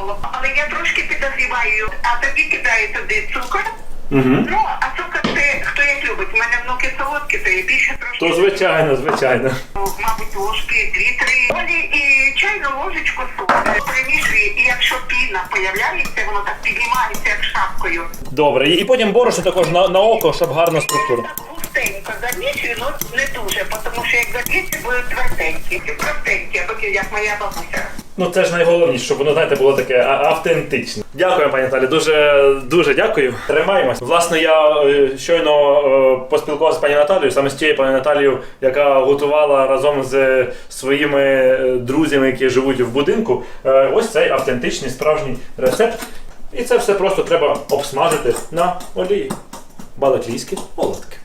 молоко. Але я трошки підозріваю, а тоді кидаю туди цукор. Угу. Ну, а цукор це хто як любить. У мене внуки солодкі, то я більше трошки. То звичайно, звичайно. Мабуть, ложки дві-три олі і чайну ложечку солі. Примішую, і якщо піна появляється, воно так піднімається як шапкою. Добре. І потім борошно також на, на око, щоб гарна структура. Так густенько замішую, ну не дуже, тому що як закінчиться, будуть тверденькі, простенькі, або як моя бабуся. Ну це ж найголовніше, щоб воно, знаєте, було таке а- автентичне. Дякую, пані Наталі, дуже дуже дякую. Тримаємось. Власне, я е, щойно е, поспілкувався з пані Наталією, саме з тією пані Наталією, яка готувала разом з своїми е, друзями, які живуть в будинку. е, ось цей автентичний справжній рецепт. І це все просто треба обсмажити на олії. Балаклійські молотки.